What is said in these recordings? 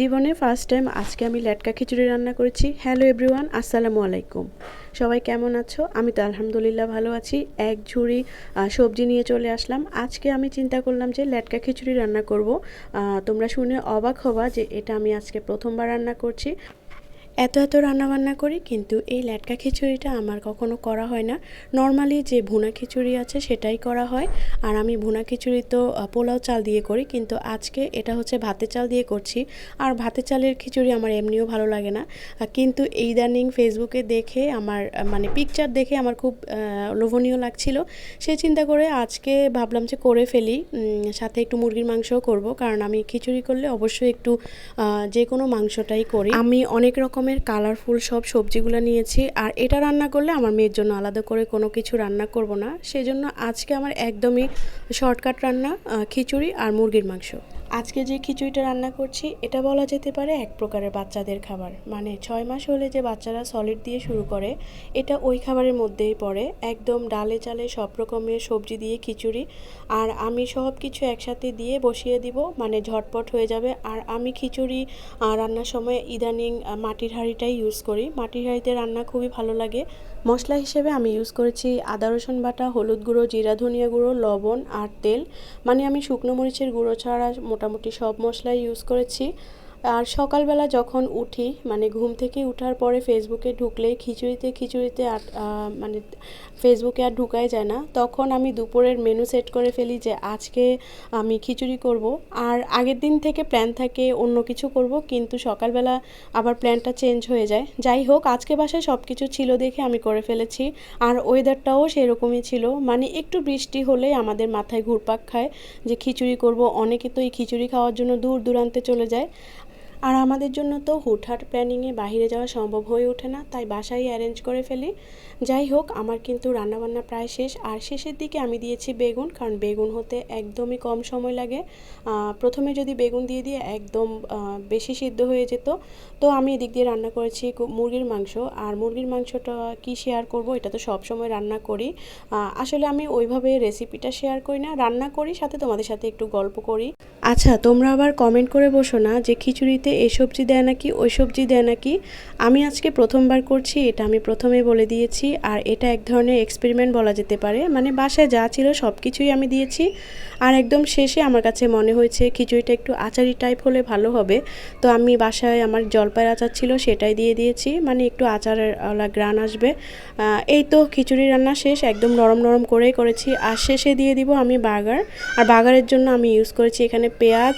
জীবনে first time আজকে আমি লেটকা খিচুড়ি রান্না করেছি। হ্যালো এভরিওয়ান আসসালামু আলাইকুম। সবাই কেমন আছো? আমি তো আলহামদুলিল্লাহ ভালো আছি। এক ঝুড়ি সবজি নিয়ে চলে আসলাম। আজকে আমি চিন্তা করলাম যে লেটকা খিচুড়ি রান্না করব। তোমরা শুনে অবাক হবা যে এটা আমি আজকে প্রথমবার রান্না করছি। এত এত রান্না বান্না করি, কিন্তু এই ল্যাটকা খিচুড়িটা আমার কখনো করা হয় না। নর্মালি যে ভুনা খিচুড়ি আছে সেটাই করা হয়। আর আমি ভুনা খিচুড়ি তো পোলাও চাল দিয়ে করি, কিন্তু আজকে এটা হচ্ছে ভাতের চাল দিয়ে করছি। আর ভাতের চালের খিচুড়ি আমার এমনিও ভালো লাগে না। কিন্তু এই ইদানিং ফেসবুকে দেখে আমার মানে পিকচার দেখে আমার খুব লোভনীয় লাগছিল। সে চিন্তা করে আজকে ভাবলাম যে করে ফেলি সাথে একটু মুরগির মাংসও করব। কারণ আমি খিচুড়ি করলে অবশ্যই একটু যে কোনো মাংসটাই করি। আমি অনেক রকমের কালারফুল সব সবজিগুলো নিয়েছি। আর এটা রান্না করলে আমার মেয়ের জন্য আলাদা করে কোনো কিছু রান্না করব না। সেজন্য আজকে আমার একদমই শর্টকাট রান্না খিচুড়ি আর মুরগির মাংস। আজকে যে খিচুড়িটা রান্না করছি, এটা বলা যেতে পারে এক প্রকারের বাচ্চাদের খাবার। মানে ছয় মাস হলে যে বাচ্চারা সলিড দিয়ে শুরু করে, এটা ওই খাবারের মধ্যেই পড়ে। একদম ডালে চালে সব রকমের সবজি দিয়ে খিচুড়ি আর আমি সব কিছু একসাথে দিয়ে বসিয়ে দিব মানে ঝটপট হয়ে যাবে। আর আমি খিচুড়ি রান্নার সময় ইদানিং মাটির হাঁড়িটাই ইউজ করি। মাটির হাঁড়িতে রান্না খুবই ভালো লাগে। মশলা হিসেবে আমি ইউজ করেছি আদা, রসুন বাটা, হলুদ গুঁড়ো, জিরা, ধনিয়া গুঁড়ো, লবণ আর তেল। মানে আমি শুকনো মরিচের গুঁড়ো ছাড়া মোটামুটি সব মশলাই ইউজ করেছি। আর সকালবেলা যখন উঠি মানে ঘুম থেকে উঠার পরে ফেসবুকে ঢুকলে খিচুড়িতে খিচুড়িতে আর মানে ফেসবুকে আর ঢুকাই যায় না। তখন আমি দুপুরের মেনু সেট করে ফেলি যে আজকে আমি খিচুড়ি করব। আর আগের দিন থেকে প্ল্যান থাকে অন্য কিছু করব, কিন্তু সকালবেলা আবার প্ল্যানটা চেঞ্জ হয়ে যায়। যাই হোক, আজকে বাসায় সব কিছু ছিল দেখে আমি করে ফেলেছি। আর ওয়েদারটাও সেরকমই ছিল। মানে একটু বৃষ্টি হলেই আমাদের মাথায় ঘুরপাক খায় যে খিচুড়ি করব। অনেকে তো এই খিচুড়ি খাওয়ার জন্য দূর দূরান্তে চলে যায়। আর আমাদের জন্য তো হুটহাট প্ল্যানিংয়ে বাইরে যাওয়া সম্ভব হয়ে ওঠে না, তাই বাসায় অ্যারেঞ্জ করে ফেলি। যাই হোক, আমার কিন্তু রান্নাবান্না প্রায় শেষ, আর শেষের দিকে আমি দিয়েছি বেগুন, কারণ বেগুন হতে একদমই কম সময় লাগে। প্রথমে যদি বেগুন দিয়ে দিয়ে একদম বেশি সিদ্ধ হয়ে যেত, তো আমি এদিক দিয়ে রান্না করেছি মুরগির মাংস। আর মুরগির মাংসটা কি শেয়ার করব, এটা তো সব সময় রান্না করি। আসলে আমি ওইভাবে রেসিপিটা শেয়ার করি না, রান্না করি, সাথে তোমাদের সাথে একটু গল্প করি। আচ্ছা তোমরা আবার কমেন্ট করে বসো না যে খিচুড়িতে এই সবজি দেয় নাকি, ওই সবজি দেয় নাকি? আমি আজকে প্রথমবার করছি, এটা আমি প্রথমে বলে দিয়েছি। আর এটা এক ধরনের এক্সপেরিমেন্ট বলা যেতে পারে। মানে বাসায় যা ছিল সব কিছুই আমি দিয়েছি। আর একদম শেষে আমার কাছে মনে হয়েছে, খিচুড়িটা একটু আচারি টাইপ হলে ভালো হবে। তো আমি বাসায় আমার জলপাইয়ের আচার ছিল সেটাই দিয়ে দিয়েছি। মানে একটু আচারের গ্রান আসবে। এই তো খিচুড়ি রান্না শেষ, একদম নরম নরম করেই করেছি। আর শেষে দিয়ে দিব আমি বার্গার। আর বার্গারের জন্য আমি ইউজ করেছি এখানে পেঁয়াজ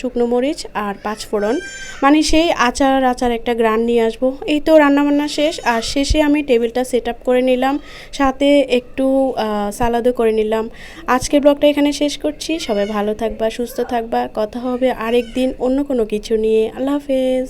শুকনো মরিচ আর পাঁচফোড়ন। মানে সেই আচার আচার একটা গ্রান নিয়ে আসব। এই তো রান্নাবান্না শেষ, আর শেষে আমি টেবিলটা সেট আপ করে নিলাম, সাথে একটু সালাদও করে নিলাম। আজকের ব্লগটা এখানে শেষ করছি, সবাই ভালো থাকবা, সুস্থ থাকবা, কথা হবে আরেক দিন অন্য কোনো কিছু নিয়ে। আল্লাহ হাফেজ।